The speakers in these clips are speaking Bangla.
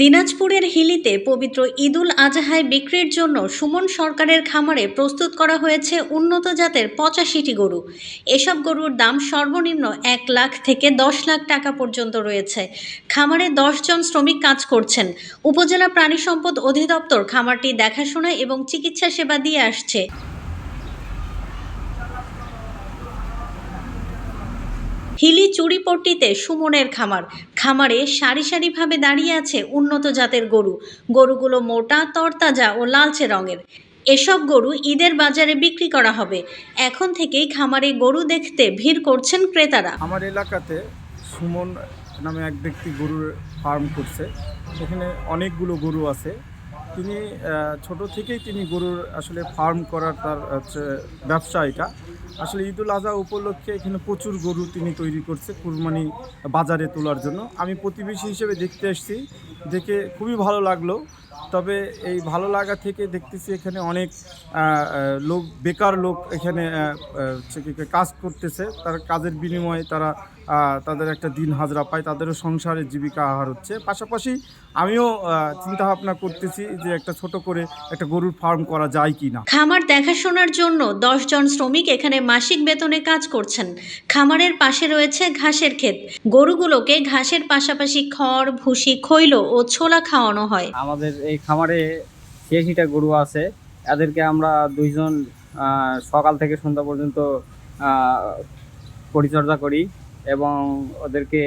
দিনাজপুরের হিলিতে পবিত্র ঈদুল আজহায় বিক্রির জন্য সুমন সরকারের খামারে প্রস্তুত করা হয়েছে উন্নত জাতের পঁচাশিটি গরু। এসব গরুর দাম সর্বনিম্ন এক লাখ থেকে দশ লাখ টাকা পর্যন্ত রয়েছে। খামারে জন শ্রমিক কাজ করছেন। উপজেলা প্রাণী সম্পদ অধিদপ্তর খামারটি দেখাশোনা এবং চিকিৎসা সেবা দিয়ে আসছে। হিলি চুরিপট্টিতে সুমনের খামার। খামারে সারি সারিভাবে দাঁড়িয়ে আছে উন্নত জাতের গরু। গরুগুলো মোটা, তরতাজা ও লালচে রঙের। এসব গরু ঈদের বাজারে বিক্রি করা হবে। এখন থেকেই খামারে গরু দেখতে ভিড় করছেন ক্রেতারা। আমার এলাকাতে সুমন নামে এক ব্যক্তি গরুর ফার্ম করছে। এখানে অনেকগুলো গরু আছে। তিনি ছোট থেকেই তিনি গরুর আসলে ফার্ম করার তার হচ্ছে ব্যবসা এটা আসলে ঈদুল আজহা উপলক্ষে এখানে প্রচুর গরু তিনি তৈরি করছে কুরবানি বাজারে তোলার জন্য। আমি প্রতিবেশী হিসেবে দেখতে এসেছি, দেখে খুবই ভালো লাগল। তবে এই ভালো লাগা থেকে দেখতেছি এখানে অনেক লোক বেকার লোক এখানে কাজ করতেছে। তার কাজের বিনিময়ে তারা তাদের একটা দিন হাজরা পায় তাদেরও সংসারের জীবিকা আহার হচ্ছে। পাশাপাশি আমিও চিন্তা ভাবনা করতেছি যে একটা ছোট করে একটা গরুর ফার্ম করা যায় কি না খামার দেখাশোনার জন্য জন শ্রমিক এখানে মাসিক বেতনে কাজ করছেন। খামারের পাশে রয়েছে ঘাসের ক্ষেত। গরুগুলোকে ঘাসের পাশাপাশি খড় ভুসি খৈল ও ছোলা খাওয়ানো হয়। আমাদের এই খামারে ছিয়াশিটা গরু আছে। এদেরকে আমরা দুইজন সকাল থেকে সন্ধ্যা পর্যন্ত পরিচর্যা করি এবং ওদেরকে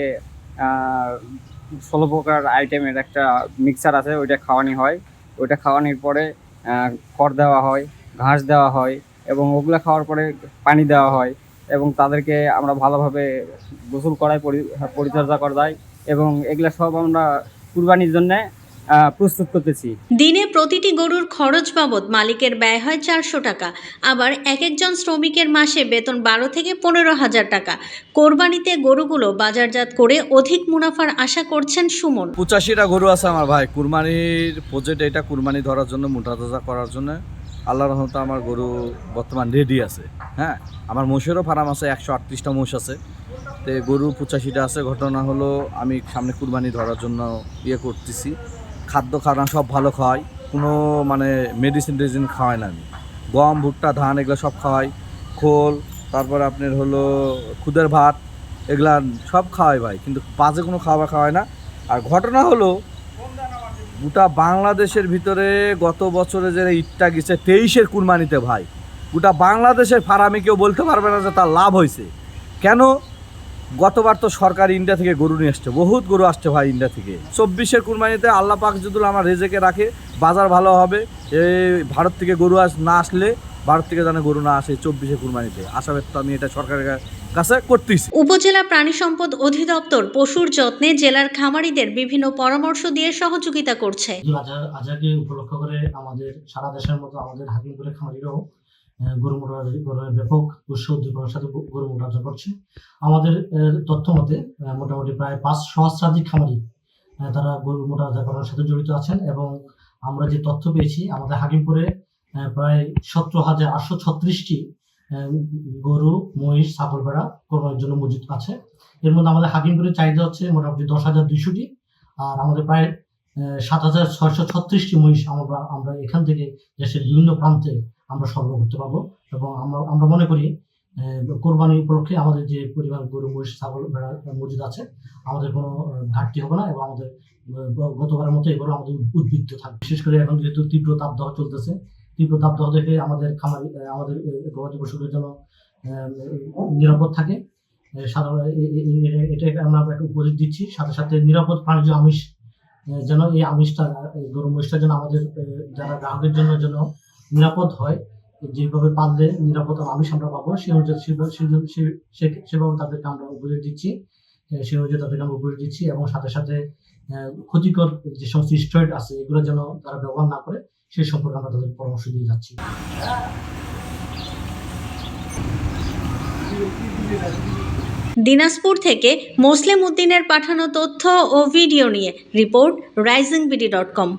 ষোলো প্রকার আইটেমের একটা মিক্সার আছে, ওইটা খাওয়ানি হয়। ওইটা খাওয়ানির পরে খড় দেওয়া হয়, ঘাস দেওয়া হয় এবং ওগুলো খাওয়ার পরে পানি দেওয়া হয় এবং তাদেরকে আমরা ভালোভাবে গোসল করাই পরিচর্যা করা যায় এবং এগুলা সব আমরা কুরবানির জন্যে প্রস্তুত করতেছি। দিনে প্রতিটি গরুর খরচ বাবদ মালিকের ব্যয় হয় চারশো টাকা। আবার এক একজন শ্রমিকের মাসে বেতন বারো থেকে পনেরো হাজার টাকা। কোরবানিতে গরুগুলো বাজারজাত করে অধিক মুনাফার আশা করছেন সুমন। পঁচাশিটা গরু আছে আমার ভাই। কুরবানির প্রজেক্ট এটা কুরবানি ধরার জন্য মোটা তাজা করার জন্য। আল্লাহ রহমতে আমার গরু বর্তমান রেডি আছে। হ্যাঁ আমার মোষেরও ফার্ম আছে একশো আটত্রিশটা মোষ আছে। তো গরু পঁচাশিটা আছে। ঘটনা হলো আমি সামনে কুরবানি ধরার জন্য ইয়ে করতেছি। খাদ্য খাওয়ানো সব ভালো খাওয়াই কোনো মানে মেডিসিন টেডিসিন খাওয়াই না আমি। গম, ভুট্টা, ধান এগুলো সব খাওয়াই খোল, তারপরে আপনার হলো খুদের ভাত, এগুলা সব খাওয়াই ভাই। কিন্তু বাজে কোনো খাবার খাওয়ায় না। আর ঘটনা হলো, গোটা বাংলাদেশের ভিতরে গত বছরে যে ইটটা গেছে, তেইশের কুরবানিতে ভাই। গোটা বাংলাদেশের ফার্মে কেউ বলতে পারবে না যে তার লাভ হয়েছে। কেন? গতবার তো সরকার ইন্ডিয়া থেকে গরু নিয়ে আসছে বহুত গরু আসছে ভাই ইন্ডিয়া থেকে। চব্বিশের কুরবানিতে আল্লাহ পাক যদি আমার রেজেকে রাখে বাজার ভালো হবে এই ভারত থেকে গরু আস না আসলে ভারত থেকে যেন গরু না আসে চব্বিশে কুরবানিতে। আশা ব্যক্ত আমি এটা সরকারের কাছে করতেছি। উপজেলা প্রাণী সম্পদ অধিদপ্তর পশুর যত্নে জেলার খামারিদের বিভিন্ন পরামর্শ দিয়ে সহযোগিতা করছে। আজহাকে উপলক্ষ করে আমাদের সারা দেশের মতো আমাদের হাকিমপুরের খামারিরাও গরু মোটা গরুর ব্যাপক উৎস উদ্দীপনার সাথে গরু মোটা করছে। আমাদের তথ্য মতে মোটামুটি প্রায় পাঁচ সহস্রাধিক খামারি তারা গরু মোটা করার সাথে জড়িত আছেন এবং আমরা যে তথ্য পেয়েছি, আমাদের হাকিমপুরে প্রায় সতেরো হাজার আটশো ছত্রিশটি গরু, মহিষ, ছাগল ভেড়া কোরবানির জন্য মজুদ আছে। এর মধ্যে আমাদের হাকিমপুরের চাহিদা হচ্ছে মোটামুটি দশ হাজার দুইশোটি, আর আমাদের প্রায় সাত হাজার ছয়শো ছত্রিশটি মহিষ আমরা আমরা এখান থেকে দেশের বিভিন্ন প্রান্তে আমরা সরবরাহ করতে পারব এবং আমরা আমরা মনে করি কোরবানি উপলক্ষে আমাদের যে পরিবার গরু মহিষ ছাগল ভেড়া মজুদ আছে আমাদের কোনো ঘাটতি হবে না এবং আমাদের গতবারের মতো এবারও আমাদের উদ- উদ্বৃত্ত থাকবে। বিশেষ করে এখন যেহেতু তীব্র তাপদাহ চলতেছে তীব্র তাপদাহ দেখে আমাদের খামারি আমাদের গবাদি পশুদের আহ, নিরাপদ থাকে সাধারণ এ- এ- এ- এটা আমরা একটা উপদেশ দিচ্ছি। সাথে সাথে নিরাপদ প্রাণীজ আমিষ যেন এই আমিষটা গরু মহিষটা যেন আমাদের যারা গ্রাহকের জন্য যেন নিরাপদ হয়, যেভাবে পাললে নিরাপদ আমিষ আমরা পাবো অনুযায়ী সে- সে- সে- সে- সেভাবে তাদেরকে আমরা উপদেশ দিচ্ছি সেই অনুযায়ী তাদেরকে আমরা উপদেশ দিচ্ছি এবং সাথে সাথে ক্ষতিকর যে সমস্ত স্টেরয়েড আছে, এগুলো যেন তারা ব্যবহার না করে, সেই সম্পর্কে আমরা তাদের পরামর্শ দিয়ে যাচ্ছি। দিনাজপুর থেকে মুসলিম উদ্দিনের পাঠানো তথ্য ও ভিডিও নিয়ে report rising BD dot com.